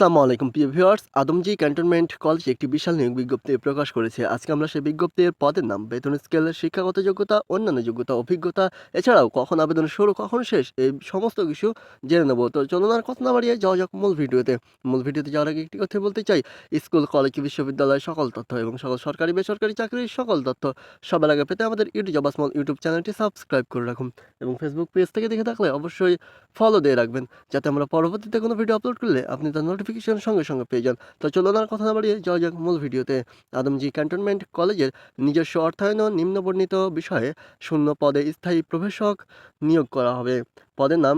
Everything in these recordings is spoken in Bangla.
আসসালামু আলাইকুম, প্রিয় ভিউয়ার্স। আদমজি ক্যান্টনমেন্ট কলেজ একটি বিশাল নিয়োগ বিজ্ঞপ্তি প্রকাশ করেছে। আজকে আমরা সেই বিজ্ঞপ্তির পদের নাম, বেতন স্কেল, শিক্ষাগত যোগ্যতা, অন্যান্য যোগ্যতা, অভিজ্ঞতা, এছাড়াও কখন আবেদন শুরু, কখন শেষ, এই সমস্ত কিছু জেনে নেব। তো চলুন আর কথা না বাড়িয়ে যাওয়া যাক মূল ভিডিওতে। মূল ভিডিওতে যাওয়ার আগে একটি কথা বলতে চাই। স্কুল, কলেজ, বিশ্ববিদ্যালয়, সকল তথ্য এবং সকল সরকারি, বেসরকারি চাকরির সকল তথ্য সবার আগে পেতে আমাদের ইউটিউব জবা স্মল ইউটিউব চ্যানেলটি সাবস্ক্রাইব করে রাখুন। এবং ফেসবুক পেজ থেকে দেখে থাকলে অবশ্যই ফলো দিয়ে রাখবেন, যাতে আমরা পরবর্তীতে কোনো ভিডিও আপলোড করলে আপনি তার নোটিফিকেশন সঙ্গে সঙ্গে পেয়ে যান। তো চলুন আর কথা না বাড়িয়ে যাওয়া যাক মূল ভিডিওতে আদমজি ক্যান্টনমেন্ট কলেজের নিজস্ব অর্থায়ন ও নিম্নবর্ণিত বিষয়ে শূন্য পদে স্থায়ী প্রভাষক নিয়োগ করা হবে। পদের নাম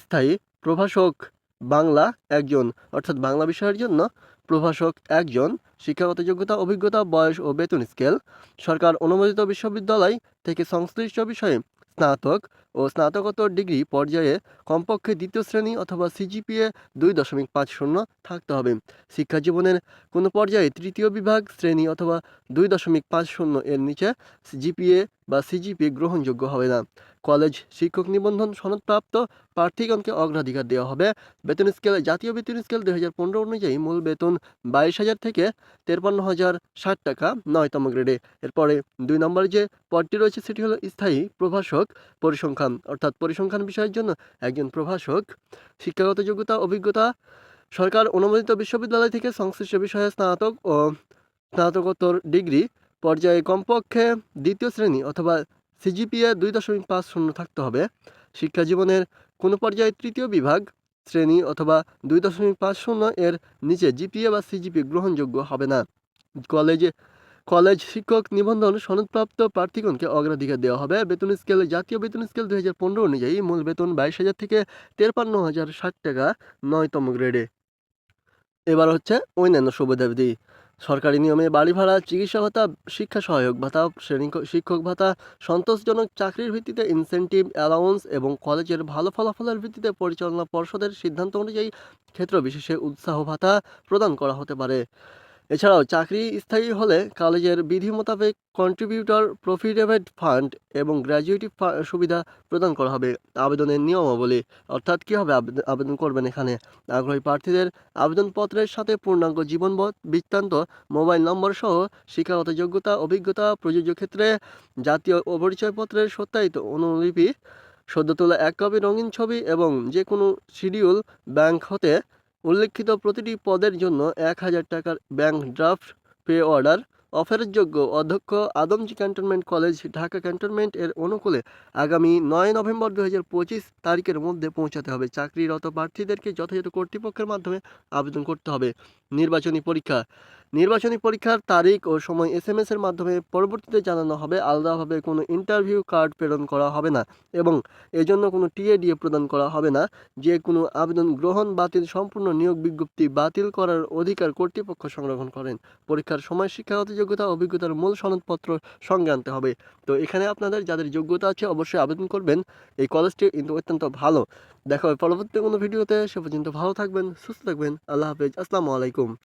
স্থায়ী প্রভাষক বাংলা একজন, অর্থাৎ বাংলা বিষয়ের জন্য প্রভাষক একজন, শিক্ষাগত যোগ্যতা, অভিজ্ঞতা, বয়স ও বেতন স্কেল সরকার অনুমোদিত বিশ্ববিদ্যালয় থেকে সংশ্লিষ্ট বিষয়ে স্নাতক ও স্নাতকোত্তর ডিগ্রি পর্যায়ে কমপক্ষে দ্বিতীয় শ্রেণি অথবা সিজিপিএ দুই দশমিক পাঁচ শূন্য থাকতে হবে। শিক্ষা জীবনের কোনো পর্যায়ে তৃতীয় বিভাগ, শ্রেণি অথবা দুই দশমিক পাঁচ শূন্য এর নিচে জিপিএ বা সিজিপিএ গ্রহণযোগ্য হবে না। কলেজ, শিক্ষক নিবন্ধন সনদপ্রাপ্ত প্রার্থীগণকে অগ্রাধিকার দেওয়া হবে। বেতন স্কেল, জাতীয় বেতন স্কেল দুই হাজার পনেরো অনুযায়ী মূল বেতন বাইশ হাজার থেকে তেরপান্ন হাজার ষাট টাকা, নয়তম গ্রেডে। এরপরে দুই নম্বরে যে পদটি রয়েছে, সেটি হলো স্থায়ী প্রভাষক পরিসংখ্যান, অর্থাৎ পরিসংখ্যান বিষয়ের জন্য একজন প্রভাষক। শিক্ষাগত যোগ্যতা, অভিজ্ঞতা, সরকার অনুমোদিত বিশ্ববিদ্যালয় থেকে সংশ্লিষ্ট বিষয়ে স্নাতক ও স্নাতকোত্তর ডিগ্রি পর্যায়ে কমপক্ষে দ্বিতীয় শ্রেণি অথবা সিজিপিএ দুই দশমিক পাঁচ শূন্য থাকতে হবে। শিক্ষা জীবনের কোনো পর্যায়ে তৃতীয় বিভাগ, শ্রেণি অথবা দুই দশমিক পাঁচ শূন্য এর নিচে জিপিএ বা সিজিপি গ্রহণযোগ্য হবে না। কলেজে, কলেজ শিক্ষক নিবন্ধন সনদপ্রাপ্ত প্রার্থীগণকে অগ্রাধিকার দেওয়া হবে। বেতন স্কেল, জাতীয় বেতন স্কেল দুই হাজার পনেরো অনুযায়ী মূল বেতন বাইশ হাজার থেকে তেরপান্ন হাজার ষাট টাকা নয়তম গ্রেডে। এবার হচ্ছে অন্যান্য সুবিধাবিধি সরকারি নিয়মে বাড়ি ভাড়া, চিকিৎসা ভাতা, শিক্ষা সহায়ক ভাতা, শ্রেণি শিক্ষক ভাতা, সন্তোষজনক চাকরির ভিত্তিতে ইনসেন্টিভ অ্যালাউন্স এবং কলেজের ভালো ফলাফলের ভিত্তিতে পরিচালনা পর্ষদের সিদ্ধান্ত অনুযায়ী ক্ষেত্র বিশেষে উৎসাহ ভাতা প্রদান করা হতে পারে। এছাড়াও চাকরি স্থায়ী হলে কলেজের বিধি মোতাবেক কন্ট্রিবিউটর প্রফিটেভেট ফান্ড এবং গ্র্যাজুয়েটি সুবিধা প্রদান করা হবে। আবেদনের নিয়মাবলী, অর্থাৎ কী হবে? আবেদন করবেন এখানে। আগ্রহী প্রার্থীদের আবেদনপত্রের সাথে পূর্ণাঙ্গ জীবন বৃত্তান্ত, মোবাইল নম্বর সহ শিক্ষাগত যোগ্যতা, অভিজ্ঞতা, প্রযোজ্য ক্ষেত্রে জাতীয় পরিচয়পত্রের সত্যায়িত অনুলিপি সদ্য তোলা এক কপি, রঙিন ছবি এবং যে কোনো শিডিউল ব্যাংক হতে উল্লেখিত প্রতিটি পদের জন্য এক হাজার টাকার ব্যাংক ড্রাফট, পে অর্ডার অফারের যোগ্য অধ্যক্ষ, Adamjee Cantonment College, Dhaka Cantonment এর অনুকূলে আগামী নয় নভেম্বর দু হাজার পঁচিশ তারিখের মধ্যে পৌঁছাতে হবে। চাকরিরত প্রার্থীদেরকে যথাযথ কর্তৃপক্ষের মাধ্যমে আবেদন করতে হবে। নির্বাচনী পরীক্ষা। নির্বাচনী পরীক্ষার তারিখ ও সময় এস এম এর মাধ্যমে পরবর্তীতে জানানো হবে। আলাদাভাবে কোনো ইন্টারভিউ কার্ড প্রেরণ করা হবে না এবং এজন্য কোনো টিএডিএ প্রদান করা হবে না। যে কোনো আবেদন গ্রহণ, বাতিল, সম্পূর্ণ নিয়োগ বিজ্ঞপ্তি বাতিল করার অধিকার কর্তৃপক্ষ সংরক্ষণ করেন। পরীক্ষার সময় শিক্ষাগত যোগ্যতা, অভিজ্ঞতার মূল সনদপত্র সঙ্গে আনতে হবে। তো এখানে আপনাদের যাদের যোগ্যতা আছে, অবশ্যই আবেদন করবেন। এই কলেজটি কিন্তু অত্যন্ত ভালো। দেখা হবে পরবর্তী কোনো ভিডিওতে। সে পর্যন্ত ভালো থাকবেন, সুস্থ থাকবেন। আল্লাহ হাফেজ। আসসালামু আলাইকুম।